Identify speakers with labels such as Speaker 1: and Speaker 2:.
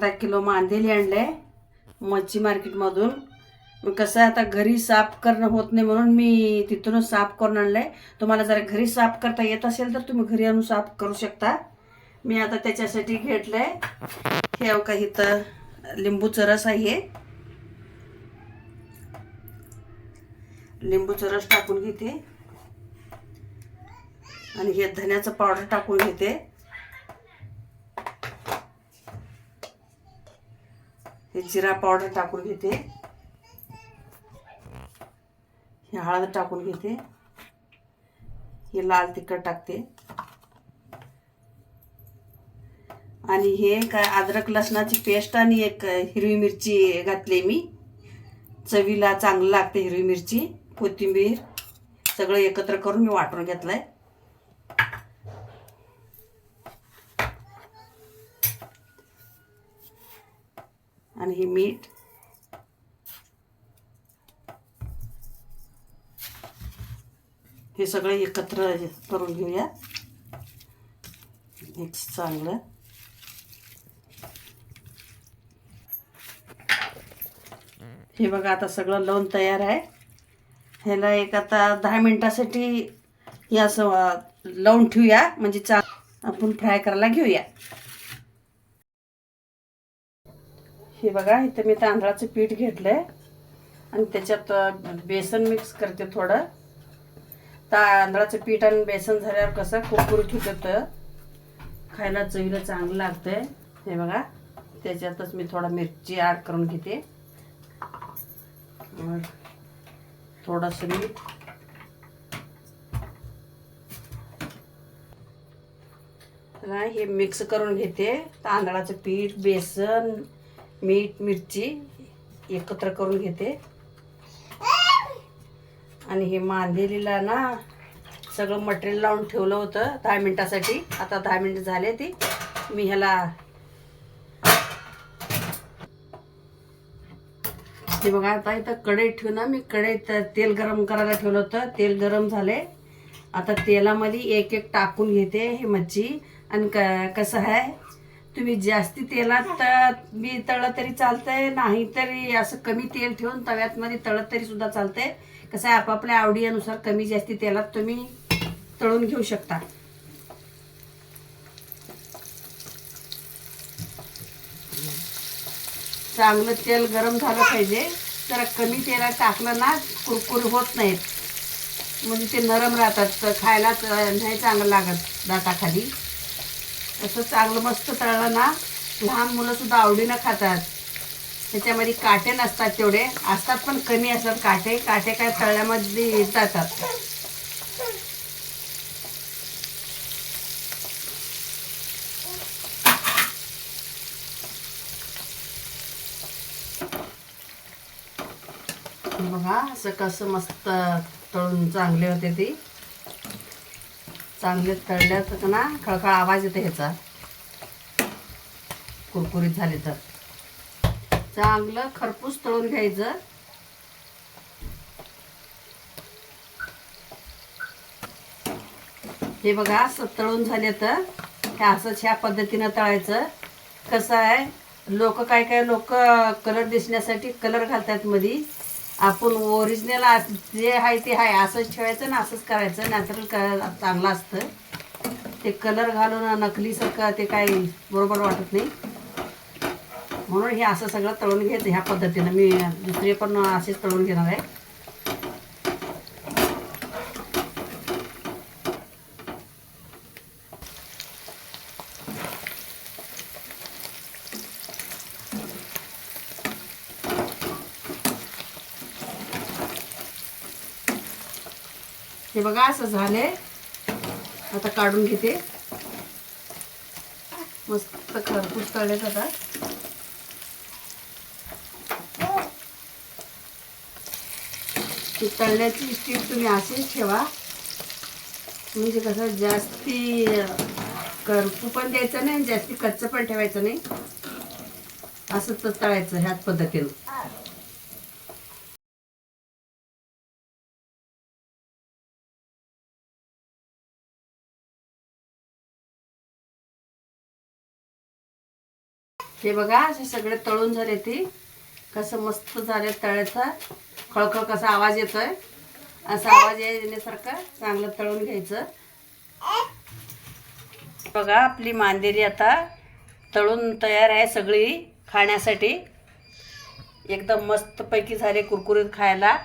Speaker 1: अर्धा किलो मांदेली आणले मच्छी मार्केटमधून मग कसं आहे आता घरी साफ करणं होत नाही म्हणून मी तिथूनच साफ करून आणलंय. तुम्हाला जर घरी साफ करता येत असेल तर तुम्ही घरी आणून साफ करू शकता. मी आता त्याच्यासाठी घेतलंय. हे का इथं लिंबूचं रस आहे. लिंबूचं रस टाकून घेते. आणि हे धन्याचं पावडर टाकून घेते. हे जिरा पावडर टाकून घेते. हे हळद टाकून घेते. हे लाल तिखट टाकते. आणि हे काय अद्रक लसणाची पेस्ट आणि एक हिरवी मिरची घातली मी. चवीला चांगलं लागते हिरवी मिरची कोथिंबीर सगळं एकत्र करून मी वाटून घेतलं आहे आणि हे मीठ. हे सगळे एकत्र करून घेऊया. मिक्स चांगलं. हे बघा आता सगळं लावून तयार आहे. ह्याला एक आता दहा मिनिटासाठी हे असं लावून ठेवूया. म्हणजे चा आपण फ्राय करायला घेऊया. हे बघा इथं मी तांदळाचं पीठ घेतलंय. आणि त्याच्यात बेसन मिक्स करते थोडं. तांदळाचं पीठ आणि बेसन झाल्यावर कसं कुरकुरीत होतं खायला चवीला चांगलं लागतंय. हे बघा त्याच्यातच मी थोडा मिरची ॲड करून घेते. थोडंसं मीठ. हे मिक्स करून घेते. तांदळाचं पीठ बेसन मीठ मिरची एकत्र करून घेते. आणि हे मांदेलीला ना सगळं मटेरियल लावून ठेवलं होतं दहा मिनिटासाठी. आता दहा मिनिट झाले ती. मी ह्याला ते बघा आता इथं कढईत ठेवून ना मी कढईत तेल गरम करायला ठेवलं होतं. तेल गरम झाले. आता तेलामध्ये एक एक टाकून घेते हे मच्छी. आणि क कसं आहे? तुम्ही जास्ती तेलात त- मी तळलं तरी चालतंय नाही तरी असं कमी तेल ठेवून तव्यात मध्ये तळत तरी सुद्धा चालतंय. कसं आहे आपापल्या आवडीनुसार कमी जास्ती तेलात तुम्ही तळून घेऊ शकता. चांगलं तेल गरम झालं पाहिजे. जरा कमी तेलात टाकलं ना कुरकुर होत नाहीत. म्हणजे ते नरम राहतात तर खायला नाही चांगलं लागत दाताखाली. असं चांगलं मस्त तळलं ना लहान मुलं सुद्धा आवडीनं खातात. त्याच्यामध्ये काटे नसतात तेवढे. असतात पण कमी असतात. काटे काटे काय तळल्यामध्ये जातात बघा असं कसं मस्त तळून चांगले होते ती. चांगले तर ना? खळखळ आवाज येतो ह्याचा. कुरकुरीत झाले तर. चांगलं खरपूस तळून घ्यायचं. हे बघा असं तळून झाले तर हे असंच ह्या पद्धतीनं तळायचं. कसं आहे? लोक काय काय लोक कलर दिसण्यासाठी कलर घालतात मधी. आपण ओरिजिनल जे आहे ते आहे. असंच ठेवायचं ना असंच करायचं. नॅचरल चांगलं असतं. ते कलर घालून नकलीसारखं ते काही बरोबर वाटत नाही. म्हणून हे असं सगळं तळून घ्यायचं ह्या पद्धतीनं. मी दुसरे पण असेच तळून घेणार आहे. हे बघा असं झालंय. आता काढून घेते. मस्त खरपूस तळलेत आता. ती तळण्याची स्टीप तुम्ही असेच ठेवा. म्हणजे कसं जास्ती करपू पण द्यायचं नाही आणि जास्ती कच्चं पण ठेवायचं नाही. असं तर तळायचं ह्याच पद्धतीनं. हे बघा असे सगळे तळून झाले ती. कसं मस्त झाले तळ्याचा. खळखळ कसा आवाज येतोय. असा आवाज येण्यासारखं चांगलं तळून घ्यायचं. बघा आपली मांदेरी आता तळून तयार आहे सगळी खाण्यासाठी. एकदम मस्तपैकी झाले कुरकुरीत खायला.